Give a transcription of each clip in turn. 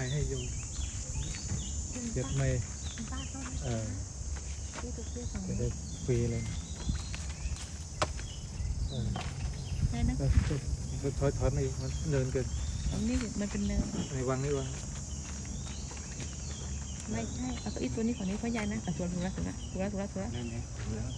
ม้ให้โยมเจ็บไม้คุณป้าต้นเออนี่ตัวเสื้อของจะได้ฟรีเลยเออได้นะก็ก็ถอยถอยมาอีกมันเนินเกินตรงนี้มันเป็นเนินในวังนี่วังไม่ใช่เอาเก้าอี้ตัวนี้ของนี้เขาใหญ่นะแต่ตัวถูกแล้วถูกแล้วถูกแล้วถูกแล้วถูกแล้ว นี่นี่แล้ว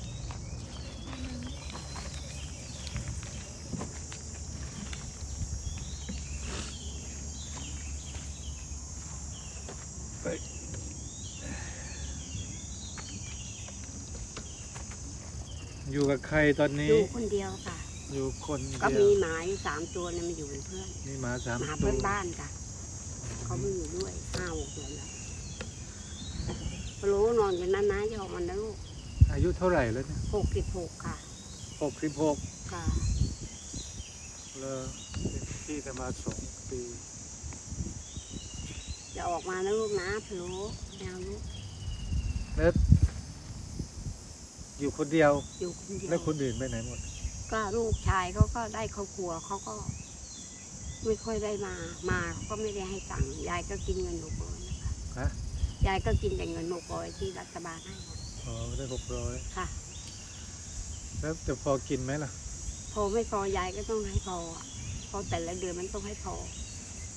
ไป อยู่กับใครตอนอนี้ ยู่คนเดียวค่ะ อยู่คนก็เดีมียวหมาอยู่สามตัวเนี่ยมาอยู่เป็นเพื่อนมีหมาสามหมาตัเพื่วอนบ้านค่ะเขามาอยู่ด้วยห้าหกเดือนแล้วรู้นอนกันนั้นนะยอมมันนะลูกอายุเท่าไหร่แล้วเนี่ยหกสิบหกค่ะ หกสิบหกค่ะเลยที่จะมาสองปีจะออกมานะลูกนะพะโล้แนวลูกแล้ว อยู่คนเดียว อยู่คนเดียวแล้วคนอื่นไปไหนหมด ก็ลูกชายเขาก็ได้ครอบครัวเขาก็ ไม่ค่อยได้มา มาเขาก็ไม่ได้ให้ตังค์ยายก็กินเงินหกร้อยนะคะฮะ ยายก็กินแต่เงินหกร้อยที่รัฐบาลให้ค่ะอ๋อได้หกร้อยค่ะ แล้วจะพอกินไหมล่ะ พอไม่พอยายก็ต้องให้พออะเพราะแต่ละเดือนมันต้องให้พอ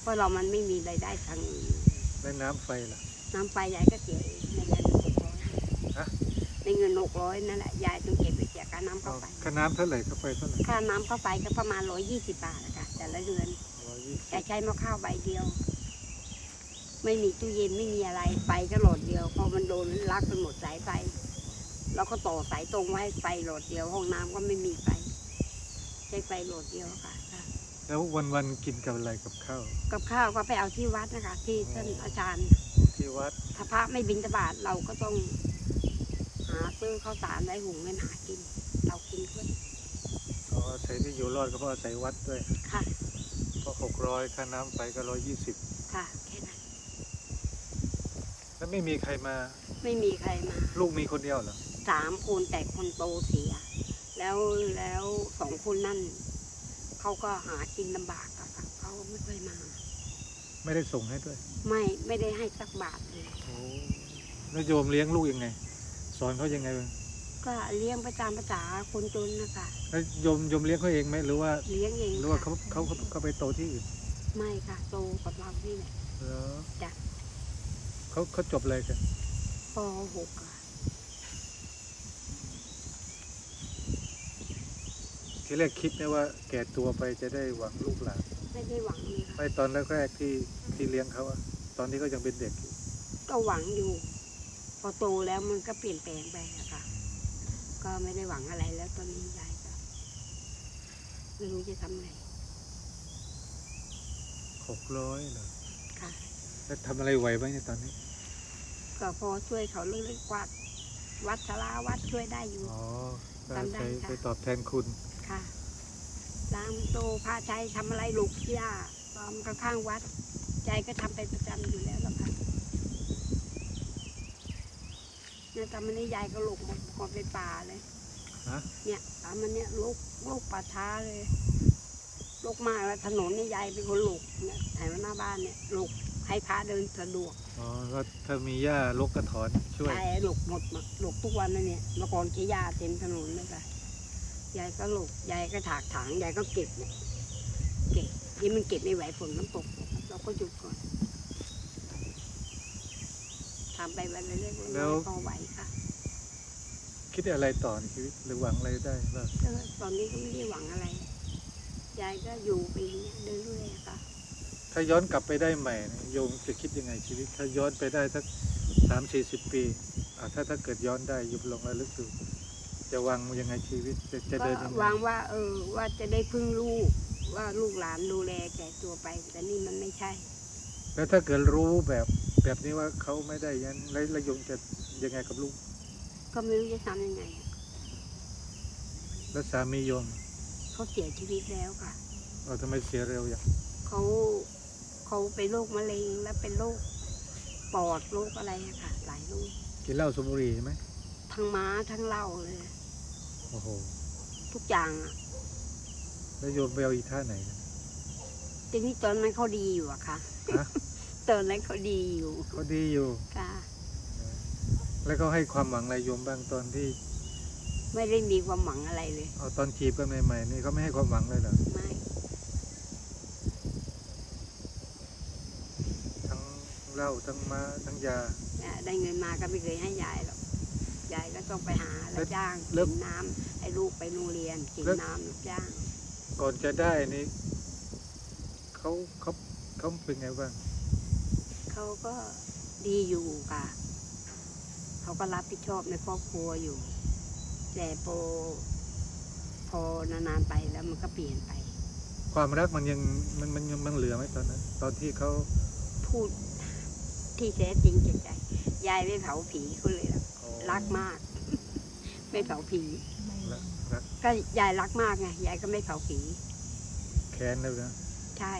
เพราะเรามันไม่มีรายได้ทางอื่นแล้วน้ำไฟล่ะ น้ำไฟยายก็เสียเองในเงินหกร้อย ฮะ ในเงินหกร้อยนั่นแหละยายต้องเก็บไปเสียค่าน้ำเอาเข้าไฟค่าน้ำเท่าไหร่ค่าไฟเท่าไหร่ค่าน้ำเข้าไฟก็ประมาณร้อยยี่สิบบาทนะคะแต่ละเดือนร้อยยี่สิบแต่ใช้หม้อข้าวใบเดียว ไม่มีตู้เย็นไม่มีอะไรไฟก็โหลดเดียวพอมันโดนลักไปหมดสายไฟเราก็ต่อสายตรงไว้ไฟโหลดเดียว ห้องน้ำก็ไม่มีไฟใช้ไฟโหลดเดียวค่ะค่ะแล้ววันวันๆกินกับอะไรกับข้าว กับข้าวก็ไปเอาที่วัดนะคะ ที่ท่านอาจารย์ ที่วัดถ้าพระไม่บิณฑบาตเราก็ต้องหา ซื้อข้าวสารไว้หุงเงินหากิน เรากินด้วยอ๋ออาศัยที่อยู่รอดก็เพราะอาศัยวัดด้วย ค่ะ ก็หกร้อยค่าน้ำไฟก็ร้อยยี่สิบค่ะ แค่นั้น แล้วไม่มีใครมา ไม่มีใครมา ลูกมีคนเดียวเหรอ สามคนแต่คนโตเสีย แล้วแล้วสองคนนั่นเขาก็หากินลำบากอะค่ะเขาไม่ค่อยมา ไม่ได้ส่งให้ด้วยไม่ไม่ได้ให้สักบาทเลย โอ้แล้วโยมเลี้ยงลูกยังไง สอนเขายังไงบ้างก็เลี้ยงประจำภาษาคนจนนะคะแล้วโยมโยมเลี้ยงเขาเองไหมหรือว่า เลี้ยงเองหรือว่าเขาค่ะเขาเขาเขาไปโตที่อื่นไม่ค่ะโตกับเรานี่แหละเหรอจ้ะเขาเขาจบอะไรกันปหกอะทีแรกคิดนะว่าแก่ตัวไปจะได้หวังลูกหลานไม่ได้หวังเลยค่ะไม่ตอนแรกๆที่ที่เลี้ยงเขาอะตอนที่เขายังเป็นเด็กอยู่ก็หวังอยู่พ อโตแล้วมันก็เปลี่ยนแปลงไปอะค่ะ ก็ไม่ได้หวังอะไรแล้วตอนนี้ยายก็ไม่รู้จะทำไงหกร้อยเหรอค่ะ แล้วทำอะไรไหวบ้างเนี่ยตอนนี้ ก็พอช่วยเขาเรื่องกวาดวัดสาราวัดช่วยได้อยู่ อ๋อก็ทำได้ไปค่ะ ไปตอบแทนคุณ ค่ะล้างโตพระใช้ทำอะไรลูกที่ย่าตอมข้างๆวัดใจก็ทำเป็นประจำอยู่แล้วล่ะค่ะ เนี่ยตอนนี้ยายก็หลกหมดก่อนไปป่าเลยฮะ เนี่ยตามมันเนี่ยลูกลูกป่าช้าเลยลูกมากแล้วถนนนี่ยายเป็นคนลูกเนี่ยแถวหน้าบ้านเนี่ยลูกให้พระเดินสะดวกอ๋อก็ถ้ามีหญ้าลกกระถอนช่วย ยายลูกหมดมาลูกทุกวันนั่นเนี่ยเมื่อก่อนขี้ยาเต็มถนนเลยค่ะยายก็ลูกยายก็ถากถางยายก็เก็บเนี่ยเก็บที่มันเก็บไม่ไหวฝนมันตกเราก็หยุดก่อน ทำไปวันละเล็กๆน้อยๆพอไหวค่ะคิดอะไรต่อในชีวิตหรือหวังอะไรได้บ้างก็ตอนนี้ก็ไม่ได้หวังอะไรยายก็อยู่ไปอย่างเงี้ยเรื่อยๆค่ะ ถ้าย้อนกลับไปได้ใหม่เนี่ยโยมจะคิดยังไงชีวิต ถ้าย้อนไปได้สักสามสี่สิบปีอะถ้าถ้าเกิดย้อนได้ยุบลงระลึกดูจะวางยังไงชีวิตจะจะก็เดินยังไงวางว่า เออ ว่าจะได้พึ่งลูก ว่าลูกหลานดูแลแก่ตัวไป แต่นี่มันไม่ใช่ แล้วถ้าเกิดรู้แบบ แบบนี้ว่าเขาไม่ได้ยันแล้วแล้วโยมจะยังไงกับลูก ก็ไม่รู้จะทำยังไงแล้วสามีโยมเขาเสียชีวิตแล้วค่ะ เราทำไมเสียเร็วอย่างเขาเขาเป็นโรคมะเร็งและเป็นโรคปอดโรคอะไรอะค่ะ หลายโรคกินเหล้าสูบบุหรี่ใช่ไหมทั้งม้าทั้งเหล้าเลย โอ้โหทุกอย่างอะแล้วโยมไปเอาอีท่าไหนทีนี้ตอนนั้นเขาดีอยู่อะค่ะ ฮะ ตอนนั้นเขาดีอยู่เขาดีอยู่ ค่ะ แล้วก็ให้ความหวังอะไรโยมบ้างตอนที่ ไม่ได้มีความหวังอะไรเลยเอาตอนจีบกันใหม่ๆนี่เขาไม่ให้ความหวังเลยเหรอไม่ทั้งเหล้าทั้งมาทั้งยาอะได้เงินมาก็ไม่เคยให้ยายหรอกยายก็ต้องไปหาแล้วจ้างแล้วกินน้ำให้ลูกไปโรงเรียนกินแล้วน้ำรับจ้าง ก่อนจะได้นี่เขาเขาเขาเป็นไงบ้าง เขาก็ดีอยู่ค่ะ เขาก็รับผิดชอบในครอบครัวอยู่ แต่พอพอนานๆไปแล้วมันก็เปลี่ยนไป ความรักมันยังมันมันยังมันเหลือไหมตอนนั้น ตอนที่เขาพูดที่แท้จริงจากใจ ยายไม่เผาผีเขาเลยหรอกอ๋อรักมาก ไม่เผาผีไม่รักรักก็ยายรักมากไงยายก็ไม่เผาผีแค้นเลยนะใช่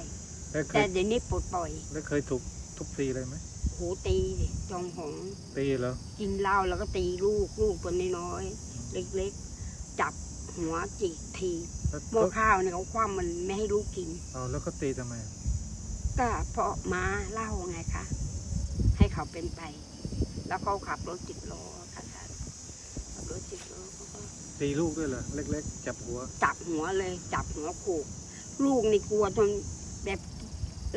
แล้วเคแต่ยเดี๋ยวนี้ปลดปล่อย แล้วเคยถูก ทุบตีเลยไหมโหตีดิจองหองตีเหรอกินเหล้าแล้วก็ตีลูกลูกตัวน้อยๆเล็กๆ จับหัวจิกทีแล้วหม้อก็ข้าวเนี่ยเขาคว่ำมันไม่ให้ลูกกิน เอาแล้วก็ตีทำไมก็เพราะม้าเหล่าไงคะให้เขาเป็นไป แล้วเขาขับรถจิกล้อค่ะท่านขับรถจิกล้อเขาก็ตีลูกด้วยเหรอเล็ก ๆ จับหัว จับหัวเลย จับหัวโขกลูกนี่กลัวจนแบบ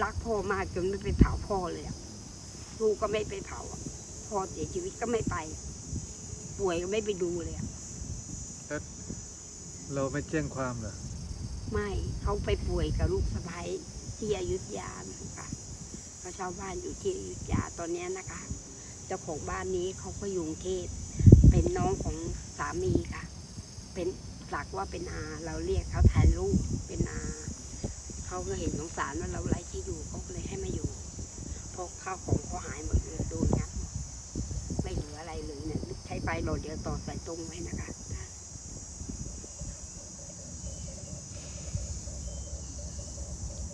รักพ่อมากจนไม่ไปเผาพ่อเลยอะลูกก็ไม่ไปเผาอะพ่อเสียชีวิตก็ไม่ไป ป่วยก็ไม่ไปดูเลยอะเราไม่แจ้งความเหรอไม่เขาไปป่วยกับลูกสะใภ้ที่อยุธยานะคะเขาเช่าบ้านอยู่ที่อยุธยาตอนเนี้ยนะคะเจ้าของบ้านนี้เขาก็อยู่กรุงเทพเป็นน้องของสามีค่ะ เป็นสักว่าเป็นอา เราเรียกเขาถ่ายรูปเป็นอา เขาก็เห็นสงสารว่าเราไร้ที่อยู่เขาก็เลยให้มาอยู่เพราะข้าวของเขาหายหมดเลยโดนงัดหมดไม่เหลืออะไรเลยเนี่ยใช้ไฟโหลดเดียวต่อสายตรงไว้นะคะ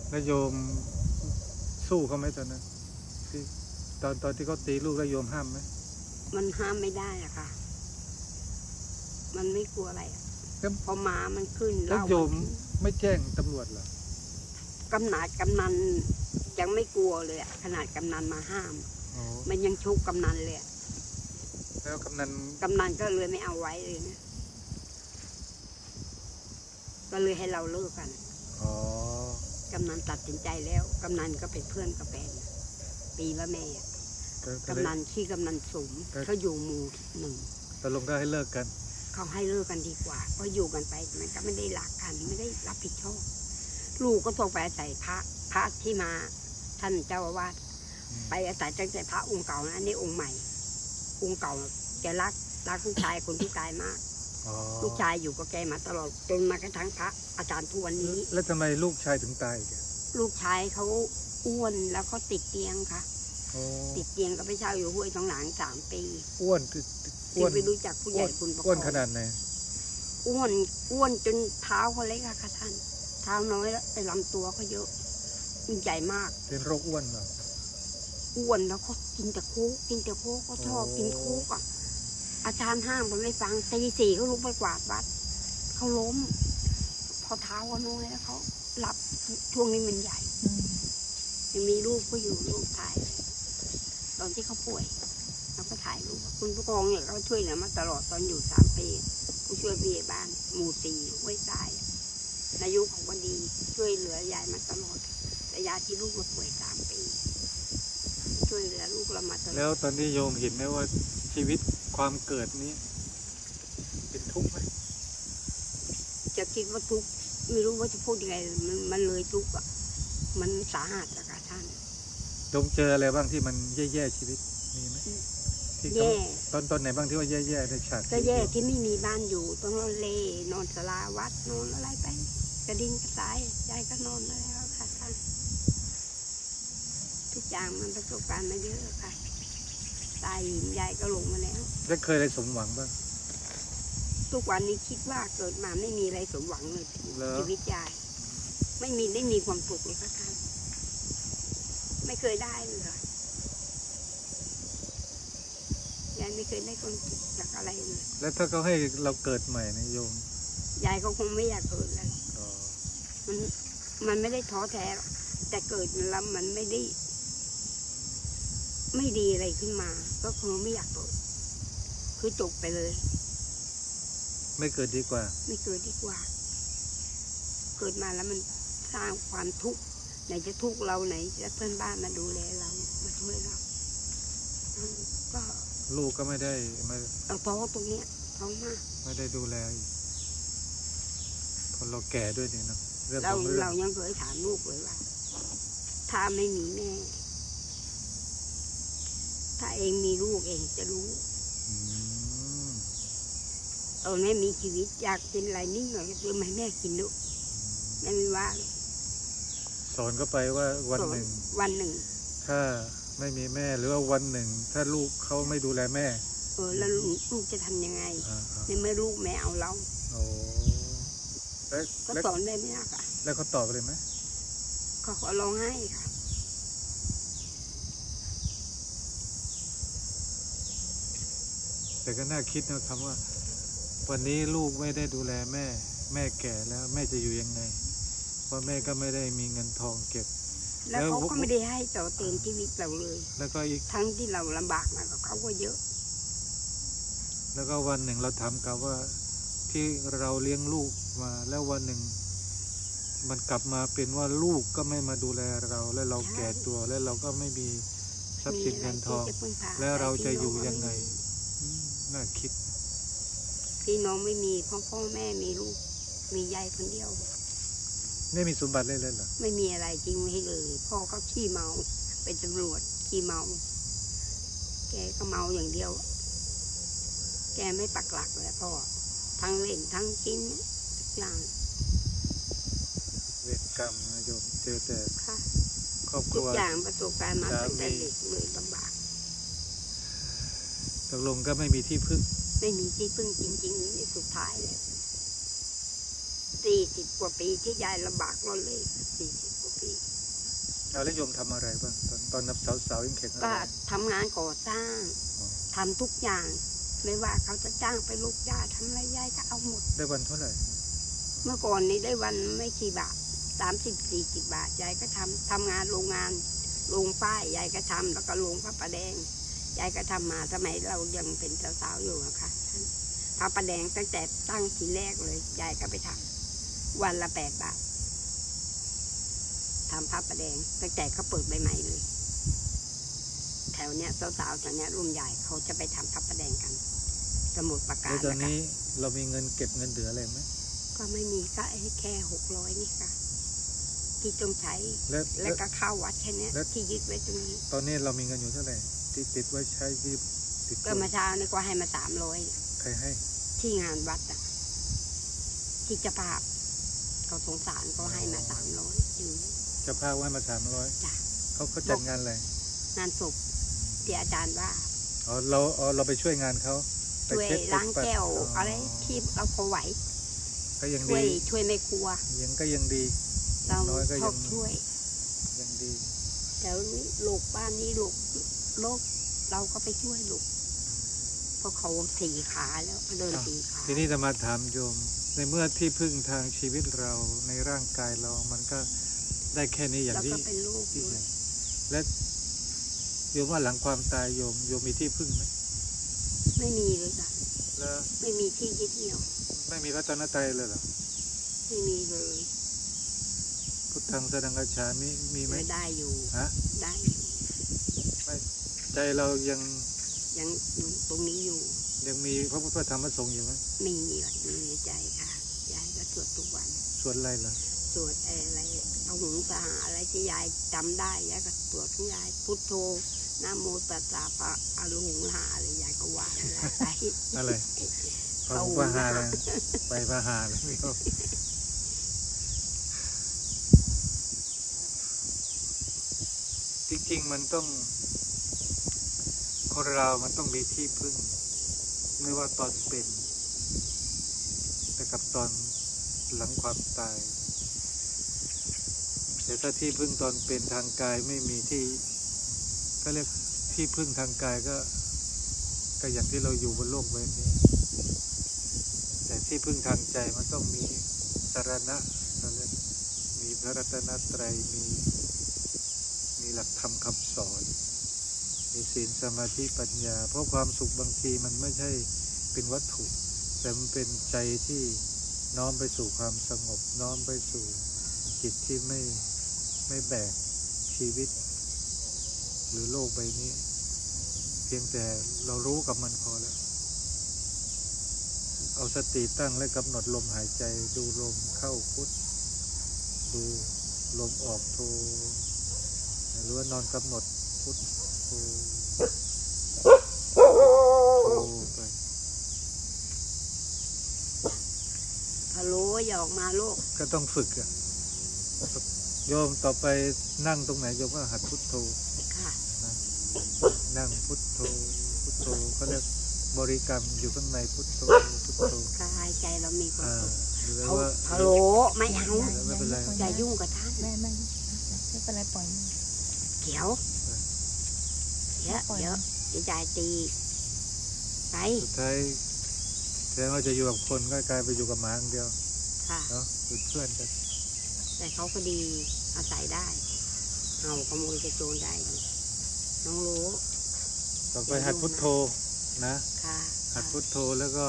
แล้วโยมสู้เขาไหมตอนนั้นที่ตอนตอนที่เขาตีลูกแล้วโยมห้ามไหมมันห้ามไม่ได้อะค่ะ มันไม่กลัวอะไรอะแล้วพอหมามันขึ้นแล้วเหล้าโยมนขึ้นไม่แจ้งตำรวจเหรอ กำนัดกำนันยังไม่กลัวเลยอะขนาดกำนันมาห้าม อ๋อมันยังชุกกำนันเลยอะแล้วกำนันกำนันก็เลยไม่เอาไว้เลยนะก็เลยให้เราเลิกกันอ๋อกำนันตัดสินใจแล้วกำนันก็เป็นเพื่อนกับแฟนปีละแม่อะก็ก็เลย กำนันที่กำนันสมก็เขาอยู่หมู่หนึ่งตกลงก็ให้เลิกกัน เขาให้เลิกกันดีกว่า ก็อยู่กันไปมันก็ไม่ได้รักกันไม่ได้รับผิดชอบ ลูกก็ต้องไปอาศัยพระพระที่มา ท่านเจ้าอาวาสอืมไปอาศัยตั้งแต่พระองค์เก่านะอันนี้องค์ใหม่ องค์เก่าแกรักรักลูกชายคนที่ตายมากอ๋อลูกชายอยู่กับแกมาตลอดจนมากระทั่งพระอาจารย์ทุกวันนี้ แล้วทำไมลูกชายถึงตายอีกอะลูกชายเขาอ้วนแล้วเขาติดเตียงค่ะโอ้ติดเตียงก็ไปเช่าอยู่ห้วยทองหลางสามปี อ้วนติดอ้ที่วนไปรู้จักผู้ใหญ่คุณประกอ้วนอบขนาดไหนอ้วนอ้วนจนเท้าเขาเล็กอะค่ะท่าน เท้าน้อยแล้วแต่ลำตัวเขาเยอะ มันใหญ่มากเป็นโรคอ้วนเหรออ้วนแล้วก็กินแต่โค้กกินแต่โค้กก็ชอบโอ้กินโค้กอะ อาจารย์ห้ามผมไม่ฟังตีสี่เขาลุกไปกวาดวัดเขาล้ม พอเท้าเขาน้อยแล้วเขาหลับช่วงนี้มันใหญ่อืมยังมีรูปก็อยู่รูปถ่าย ตอนที่เขาป่วยเราก็ถ่ายรูปคุณผู้กองเนี่ยเขาช่วยเหลือมาตลอดตอนอยู่สามปีผู้ช่วยผู้ใหญ่บ้านหมู่สี่ห้วยทราย นายุของวันดีช่วยเหลือยายมาตลอดแต่ยายที่ลูกมาป่วยสามปี ช่วยเหลือลูกเรามาตลอดแล้วตอนที่โยมเห็นไหมว่าชีวิตความเกิดนี้ เป็นทุกข์ไหมจะคิดว่าทุกข์ไม่รู้ว่าจะพูดยังไงมันมันเลยทุกข์อะ มันสาหัสอะค่ะท่านโยมเจออะไรบ้างที่มันแย่ๆชีวิตมีไหมที่เขาแย่ตอนตอนไหนบ้างที่ว่าแย่ๆในฉากก็แย่ชีวิตที่ไม่มีบ้านอยู่ ต้องนอนเล่นอนสลาวัดนอนอะไรไป กระดิ่งกระสายยายก็นอนมาแล้วค่ะท่านทุกอย่างมันประสบการณ์มาเยอะค่ะ ตายหินยายก็ลงมาแล้วแล้วเคยอะไรสมหวังบ้าง ทุกวันนี้คิดว่าเกิดมาไม่มีอะไรสมหวังเลยเหรอ ชีวิตยายไม่มีได้มีความสุขเลยค่ะท่านไม่เคยได้เลยค่ะยายไม่เคยได้ความสุขจากอะไรเลย แล้วถ้าเขาให้เราเกิดใหม่นะโยม ยายก็คงไม่อยากเกิดแล้วอ๋อ มันมันไม่ได้ท้อแท้หรอกแต่เกิดมาแล้วมันไม่ได้ ไม่ดีอะไรขึ้นมา ก็คงไม่อยากเกิดคือจบไปเลย ไม่เกิดดีกว่า ไม่เกิดดีกว่า เกิดมาแล้วมันสร้างความทุกข์ไหนจะทุกข์เราไหนจะเพื่อนบ้านมาดูแลเรามาช่วยเราอืมก็ลูกก็ไม่ได้ไม่เอาเพราะว่าตรงเนี้ยเพราะมาก ไม่ได้ดูแลอีกเพอเราแก่ด้วยนี่เนาะ เรื่องเราของเรื่องเรายังเคยถามลูกเลยว่า ถ้าไม่มีแม่ ถ้าเองมีลูกเองจะรู้อืมเออแม่มีชีวิตอยากกินอะไรนิดหน่อยก็ซื้อมาให้แม่กินลูกแม่ไม่ว่าหรอกสอนก็ไปว่าวันหนึ่ง วันหนึ่ง ถ้าไม่มีแม่หรือว่าวันหนึ่ง ถ้าลูกเขาไม่ดูแลแม่เออแล้วลูกลูกจะทำยังไง อ่าอ่าในเมื่อลูกแม่เอาเรา โอ้ แล้วก็แล้วสอนได้ไหมล่ะค่ะแล้วเขาตอบเลยไหมก็ขอร้องให้ค่ะ แต่ก็น่าคิดนะคำว่า วันนี้ลูกไม่ได้ดูแลแม่ แม่แก่แล้วแม่จะอยู่ยังไง เพราะแม่ก็ไม่ได้มีเงินทองเก็บ แล้วแล้วเขาก็ไม่ได้ให้ต่อเต็มชีวิตเราเลย แล้วก็อีกทั้งที่เราลำบากมากับเขาก็เยอะ แล้วก็วันหนึ่งเราถามกับว่า ที่เราเลี้ยงลูกมาแล้ววันหนึ่ง มันกลับมาเป็นว่าลูกก็ไม่มาดูแลเรา แล้วเราใช่แก่ตัวแล้วเราก็ไม่มีทรัพย์สินเงินทองมีะไรที่จะพึ่พาแล้วเราจะพี่น้อยู่ก็ยังไงม่มีอืมน่าคิด พี่น้องไม่มีเพ่อพ่อแม่มีลูก มียายคนเดียว ไม่มีสมบัติเลยเลยเหรอไม่มีอะไรจริงให้เลย พ่อเขาขี้เมาเป็นตำรวจขี้เมา แกก็เมาอย่างเดียว แกไม่ปักหลักเลยพ่อ ทั้งเล่นทั้งกินทุกอย่างเวรกรรมนะโยมเจอแต่ค่ะครอบคทุรักวอย่างประสบการณ์มาสามีตั้งแต่เด็กเลยลำบาก ตกลงก็ไม่มีที่พึ่งไม่มีที่พึ่งจริงๆในสุดท้ายเลยสี่สิบกว่าปีที่ยายลำบากเราเลยสี่สิบกว่าปี เอาแล้วโยมทำอะไรบ้างตอนตอนนับสาวๆยังแข็งแรก็งทำงานก่อสร้างอ๋อทำทุกอย่าง ไม่ว่าเขาจะจ้างไปลูกยาทำอะไรยายก็เอาหมด ได้วันเท่าไหร่ เมื่อก่อนนี้ได้วันไม่กี่บาทสามสิบสี่สิบบาทยายก็ทำทำงานโรงงานโรงป้ายยายก็ทำแล้วก็โรงพระประแดงยายก็ทำมาสมัยเรายังเป็นสาวๆอยู่อะค่ะพระประแดงตั้งแต่ตั้งทีแรกเลยยายก็ไปทำวันละแปดบาททำพระประแดงตั้งแต่เขาเปิดใหม่ๆเลยแถวเนี้ยสาวๆแถวเนี้ยรุ่นใหญ่เขาจะไปทำพระประแดงกัน สมุดประกาแล้ศวตอนแล้วก็นี้เรามีเงินเก็บเงินเหลืออะไรไหมก็ไม่มีก็ให้แค่หกร้อยนี่ค่ะ ที่ต้องใช้แล้วแล้แล้ววก็เข้าวัดแค่เนี้ยแล้วที่ยึดไว้ตรงนี้ ตอนนี้เรามีเงินอยู่เท่าไหร่ที่ติดไว้ใช้ที่ติดก็เมาเช้านี่ก็ให้มาสามร้อยใครให้ ที่งานวัดอะที่เจะภาพเขาสงสารก็ให้มาสามร้อยอยู่เจะพาไว้มาสามร้อยจ้ะเขาเขาจัดงานอะไร งานศพที่อาจารย์ว่า อ๋อเราอ๋อเราไปช่วยงานเขา ไปช่วยเช็ดล้างปัดแก้วอ๋อออะไรที่เราพอไหว ก็ยังช่วดียช่วยไม่ครัว ยังก็ยังดี เราน้อยก็ชยัองบช่วย ยังดีแถวนี้ลูกบ้านนี้ลูกโลกเราก็ไปช่วยลูกเพราะเขาสี่ขาแล้วเขาเดินอ้าวสี่ขาทีนี้จะมาถามโยม ในเมื่อที่พึ่งทางชีวิตเราในร่างกายเรามันก็ได้แค่นี้อย่างแล้วที่ก็เป็นลูกที่ด้วเห็ยนและโยมว่าหลังความตายโยมโยมมีที่พึ่งไหม ไม่มีเลยค่ะแล้วไม่มีที่ยึดเหนี่ยว ไม่มีพระตนตรัยเลยเหรอไม่มีเลยพุทธังสดังกัจฉามิมีไหมไม่ได้อยู่ฮะได้อยู่ใจเรายังยังอยู่ตรงนี้อยู่ ยังมีพระพุทธพระธรรมพระสงฆ์อยู่ไหมมีอยู่มีในใจค่ะยายก็สวดทุกวันส่วนอะไรล่ะสวดอะไรเอาหุงสหาอะไรที่ยายจำได้ยายก็สวดของยายพุทโธ นะโมตัสสะปะอรุหุงหาอะไรยายก็ว่าไปอะไรพระเอาพระหาเลยไปพระหาเลยจริงๆมันต้องคนเรามันต้องมีที่พึ่ง ไม่ว่าตอนเป็น แต่กับตอนหลังความตาย แต่ถ้าที่พึ่งตอนเป็นทางกายไม่มีที่ ก็เรียกที่พึ่งทางกายก็ก็อย่างที่เราอยู่บนโลกใบนี้ แต่ที่พึ่งทางใจมันต้องมีสารณะเราเรียกมีพระรัตนตรัยมีมีหลักธรรมคำสอน มีศีลสมาธิปัญญา เพราะความสุขบางทีมันไม่ใช่เป็นวัตถุ แต่มันเป็นใจที่น้อมไปสู่ความสงบ น้อมไปสู่จิตที่ไม่ไม่แบกชีวิต หรือโลกใบนี้ เพียงแต่เรารู้กับมันพอแล้ว เอาสติตั้งและกำหนดลมหายใจดูลมเข้าพุทธดูลมออกโทหรือว่านอนกำหนดพุทธโทโทไปฮัลโหลอย่าออกมาลูกก็ต้องฝึกอะโยมต่อไปนั่งตรงไหนโยมก็หัดพุทโธค่ะนะ นั่งพุทโธพุทโธเขาเรียกบริกรรมอยู่ข้างในพุทโธพุทโธกายใจเรามีความอ่าสุขหรือเขาว่าฮัลโหลไม่เอาไม่เป็นไรอย่ายุ่งกับท่านแม่ไม่ไม่เป็นไรปล่อยมันเดี๋ยวเดี๋ยวเดี๋ยวเดี๋ยวยายตีไปสุดท้ายแทนว่าจะอยู่กับคนก็กลายไปอยู่กับหมาอย่างเดียวค่ะเนาะเป็นเพื่อนกันแต่เขาก็ดีอาศัยได้เห่าขโมยกระโจนได้น้องรู้ ต่อไปหัดพุทโธนะ ค่ะหัดพุทโธแล้วก็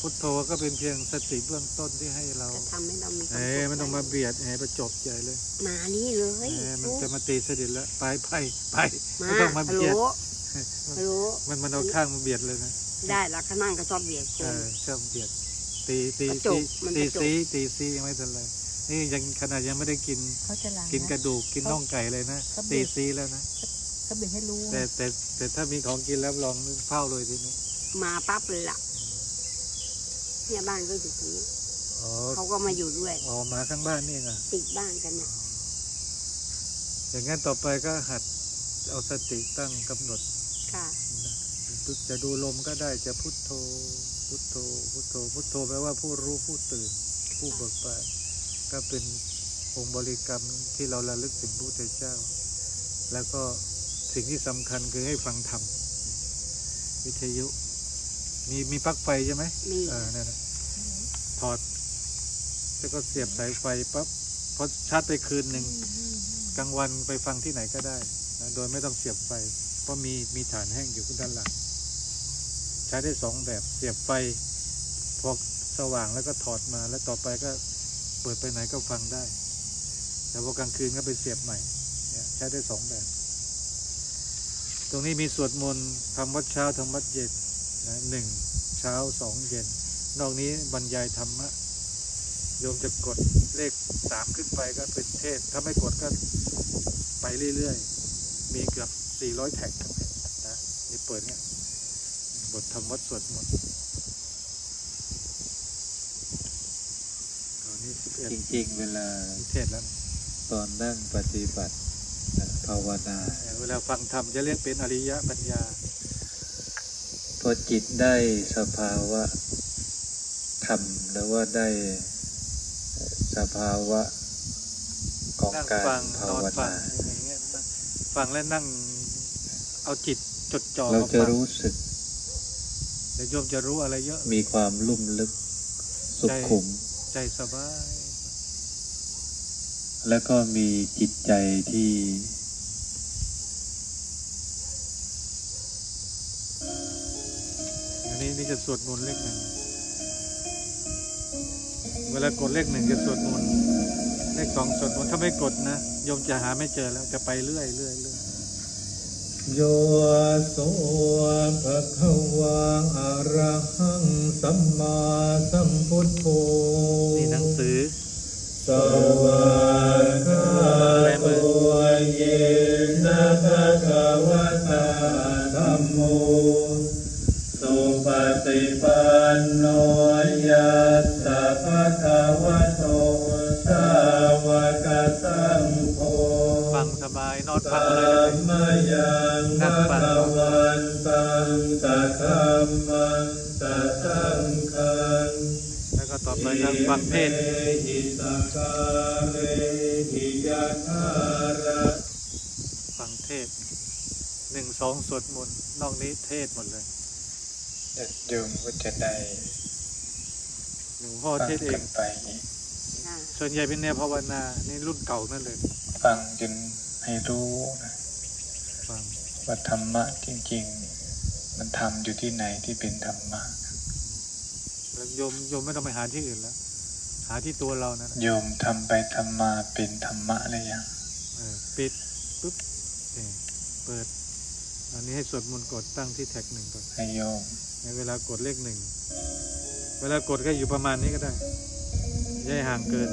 พุทโธก็เป็นเพียงสติเบื้องต้นที่ให้เรา จะทำให้เรามีความเอ้สุขมันต้องมาเบียดเอ้ประจบใหญ่เลยมานี่เลยเอ้มันจะมาตีสดิทแล้วไปไปไปมาไม่ต้องมาฮัลโหลเบียด ฮัลโหลมันมันเอาข้างมาเบียดเลยนะได้แล้วข้างนั่งก็ชอบเบียดคเอน อชอบเบียด ตีตีกระจตีกมันตีกระจก ซีตีซียังไม่ทันไรนี่ยังขนาดยังไม่ได้กินเขาจะล้างกินกระดูกกินน่องไก่เลยนะเขาเบีตียด ซีแล้วนะ เขาเบียดให้รู้แต่แต่แต่ถ้ามีของกินแล้วลองเฝ้าเลยทีนี้มาปั๊บเลยล่ะเนี่ยบ้านก็อยู่ตรงนี้อ๋อเขาก็มาอยู่ด้วยอ๋อหมาข้างบ้านนี่เองอะติดบ้านกันเนี่ยอย่างงั้นต่อไปก็หัดเอาสติตั้งกำหนดค่ะนะจะดูลมก็ได้จะพุทโธ พุทโธ พุทโธ พุทโธแปลว่าผู้รู้ผู้ตื่น ผู้เบิกบานก็เป็นองค์บริกรรมที่เราระลึกถึงพระพุทธเจ้า แล้วก็ สิ่งที่สำคัญคือให้ฟังธรรมวิทยุ มีมีปลั๊กไฟใช่ไหมมีเออนั่นน่ะถอด แล้วก็เสียบสายไฟปั๊บพอชาร์จไปคืนหนึ่งกลางวันไปฟังที่ไหนก็ได้นะโดยไม่ต้องเสียบไฟ เพราะมีมีฐานแห้งอยู่ด้านหลัง ใช้ได้สองแบบเสียบไฟพอสว่างแล้วก็ถอดมา แล้วต่อไปก็เปิดไปไหนก็ฟังได้ แต่พอกลางคืนก็ไปเสียบใหม่เนี่ยใช้ได้สองแบบ ตรงนี้มีสวดมนต์ทำวัดเช้าทำวัดเย็นนะหนึ่งเช้าสองเย็น นอกนี้บรรยายธรรมะโยมจะกดเลขสามขึ้นไปก็เป็นเทศ ถ้าไม่กดก็ไปเรื่อยๆ มีเกือบสี่ร้อยแท็กครับเนี่ยนะนี่เปิดเนี่ยบทธรรมวัดสวดมนต์ตอนนี้สิบเอ็ดจริงๆ เวลาเทศแล้ว ตอนนั่งปฏิบัตินะ ภาวนาเวลาฟังธรรมจะเรียกเป็นอริยปัญญาพอจิตได้สภาวะธรรมหรือว่าได้เอ่อสภาวะของนั่งการฟังภานอวนฟังนาอย่างเงี้ยนั่งฟังแล้วนั่งเอาจิตจดจ่อเรากับจะฟังรู้สึกเดี๋ยวโยมจะรู้อะไรเยอะ มีความลุ่มลึก สุขุม ใจสบาย แล้วก็มีจิตใจที่ นนี้นี่จะสวดมนต์เลขหนึ่ง เวลากดเลขหนึ่งจะสวดมนต์เลขสองสวดมนต์ถ้าไม่กดนะโยมจะหาไม่เจอแล้วจะไปเรื่อยเรื่อยเรื่อยโยโสภะคะวะอะระหังสัมมาสัมพุทโธนี่หนังสือ สวากขาโตเยนะภะคะวะตาธัมโมสุ ปฏิปันโนยัสสะภะคะวะโตสาวกสังโฆฟังสบายนอนฟังเลยมยังภะคะวันตังสัทธัมมังสัทธังคังแล้วก็ต่อไปก็ฟังเทศหิสักาเรหิยะทาระฟังเทศหนึ่งสองสวดมนต์นอกนี้เทศหมดเลย โยมก็จะได้หลวงพ่อฟังเทศน์เอกังนไปค่ะส่วนใหญ่เป็นแนวภาวนานี่รุ่นเก่านั่นเลย ฟังจนให้รู้นะฟังว่าธรรมะจริง ๆ มันทำอยู่ที่ไหนที่เป็นธรรมะแล้วโยมโยมไม่ต้องไปหาที่อื่นแล้ว หาที่ตัวเรานะโยมทำไปทำมาเป็นธรรมะเลยยังเออปิดปุ๊บนี่เปิด อันนี้ให้สวดมนต์กดตั้งที่แท็กหนึ่งก่อนให้โยม ในเวลากดเลขหนึ่ง เวลากดก็อยู่ประมาณนี้ก็ได้ย่าให้ห่างเกิน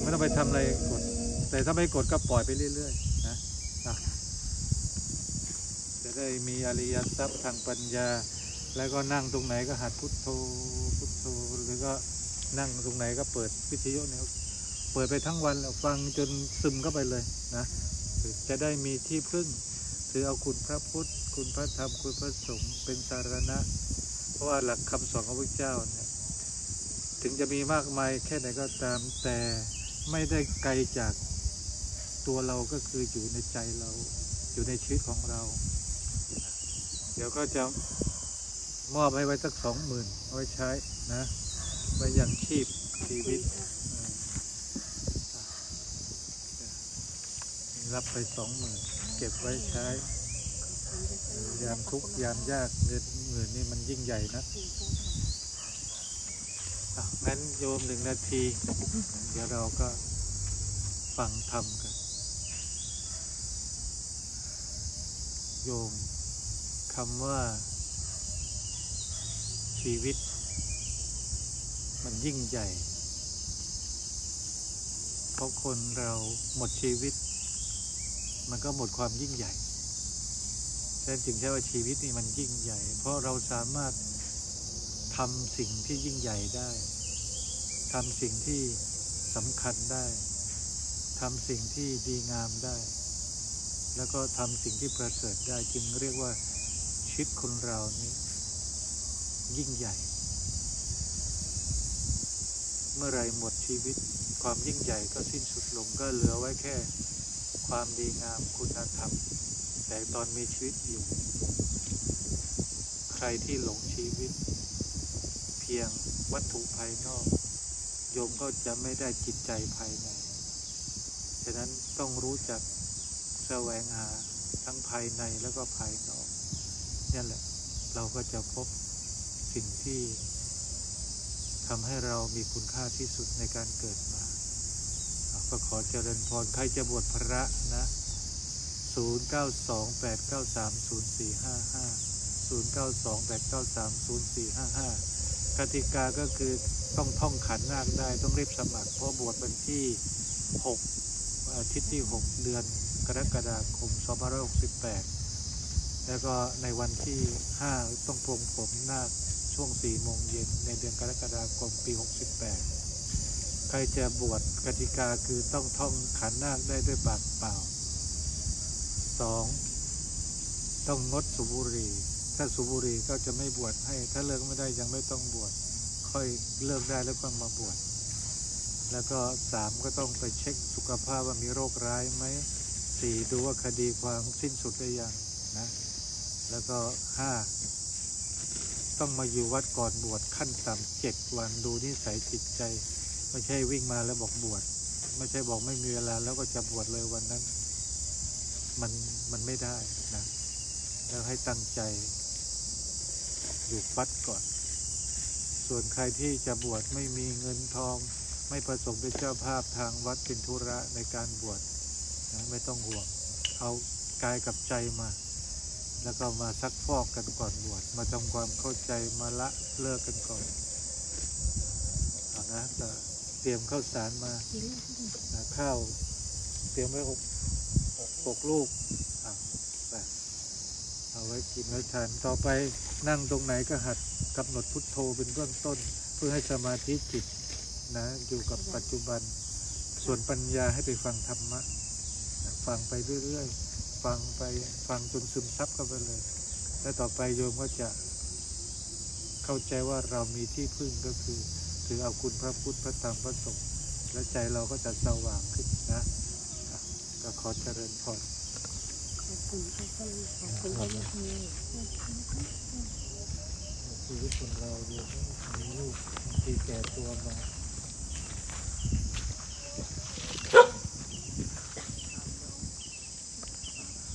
ไม่ต้องไปทำอะไรกด แต่ถ้าไม่กดก็ปล่อยไปเรื่อยๆนะอะจะได้มีอริยทรัพย์ทางปัญญา แล้วก็นั่งตรงไหนก็หัดพุทโธพุทโธหรือก็นั่งตรงไหนก็เปิดวิทยุเนี่ยเปิดไปทั้งวันแล้วฟังจนซึมเข้าไปเลยนะจะได้มีที่พึ่ง ถือเอาคุณพระพุทธ คุณพระธรรม คุณพระสงฆ์เป็นสารณะ เพราะว่าหลักคำสอนของพระเจ้าเนี่ยถึงจะมีมากมายแค่ไหนก็ตามแต่ไม่ได้ไกลจากตัวเราก็คืออยู่ในใจเรา อยู่ในชีวิตของเรา เดี๋ยวก็จะมอบให้ไว้สักสองหมื่นเอาไว้ใช้นะไว้ยังชีพชีวิต รับไปสองหมื่น เก็บไว้ใช้ ยามทุกยามยากเงินหมื่นนี่มันยิ่งใหญ่นะอะงั้นโยมหนึ่งนาที เดี๋ยวเราก็ฟังธรรมกัน โยมคำว่า ชีวิต มันยิ่งใหญ่ เพราะคนเราหมดชีวิต มันก็หมดความยิ่งใหญ่ฉะนั้นจึงใช้ว่าชีวิตนี่มันยิ่งใหญ่ เพราะเราสามารถทำสิ่งที่ยิ่งใหญ่ได้ทำสิ่งที่สำคัญได้ทำสิ่งที่ดีงามได้ แล้วก็ทำสิ่งที่ประเสริฐได้จึงเรียกว่าชีวิตคนเรานี้ ยิ่งใหญ่ เมื่อไรหมดชีวิตความยิ่งใหญ่ก็สิ้นสุดลงก็เหลือไว้แค่ ความดีงามคุณธรรม แต่ตอนมีชีวิตอยู่ ใครที่หลงชีวิต เพียงวัตถุภายนอก โยมก็จะไม่ได้จิตใจภายใน ฉะนั้นต้องรู้จักแสวงหาทั้งภายในแล้วก็ภายนอกนี่แหละ เราก็จะพบสิ่งที่ทำให้เรามีคุณค่าที่สุดในการเกิดมา ก็ขอเจริญพร ใครจะบวชพระนะ 0 9 2 8 9 3 0 4 5 5 0 9 2 8 9 3 0 4 5 5กติกาก็คือต้องท่องขันนาคได้ต้องรีบสมัคร เพราะบวชวันที่ 6 อาทิตย์ที่ 6 เดือนกรกฎาคม2568 แล้วก็ในวันที่ 5 ต้องปรงผมนาคช่วง 4 โมงเย็นในเดือนกรกฎาคมปี 68 รจะบวชกติกาคือต้องท่องขันนาคได้ด้วยปากเปล่าสองต้องงดสูบบุหรี่ถ้าสูบบุหรี่ก็จะไม่บวชให้ ถ้าเลิกไม่ได้ยังไม่ต้องบวช ค่อยเลิกได้แล้วก็มาบวช แล้วก็สามก็ต้องไปเช็คสุขภาพว่ามีโรคร้ายไหมสี่ดูว่าคดีความสิ้นสุดหรือยังนะ แล้วก็ห้าต้องมาอยู่วัดก่อนบวชขั้นต่ำเจ็ดวันดูนิสัยจิตใจ ไม่ใช่วิ่งมาแล้วบอกบวชไม่ใช่บอกไม่มีเวลาแล้วก็จะบวชเลยวันนั้น มันมันไม่ได้นะ แล้วให้ตั้งใจอยู่วัดก่อน ส่วนใครที่จะบวชไม่มีเงินทอง ไม่ประสงค์เป็นเจ้าภาพทางวัดเป็นธุระในการบวชนะไม่ต้องห่วง เอากายกับใจมา แล้วก็มาซักฟอกกันก่อนบวชมาทำความเข้าใจมาละเลิกกันก่อนเอานะแต่ เตรียมข้าวสารมาข้าวเตรียมไว้หกหกลูกเอาไว้กินไว้ทานต่อไปนั่งตรงไหนก็หัดกำหนดพุทโธเป็นเบื้องต้น เพื่อให้สมาธิจิตนะอยู่กับปัจจุบัน ส่วนปัญญาให้ไปฟังธรรมะฟังไปเรื่อยๆ ฟังไปฟังจนซึมซับกันไปเลย แล้วต่อไปโยมก็จะเข้าใจว่าเรามีที่พึ่งก็คือ ถือเอาคุณพระพุทธพระธรรมพระสงฆ์และใจเราก็จะสว่างขึ้นนะก็ขอเจริญพรขอบคุณพระขอบคุณพระชีวิตคนเราเดียวมีลูกที่แก่ตัวมา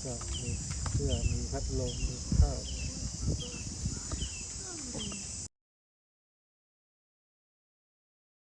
ก็มีเสื้อมีพัดลมมีข้าว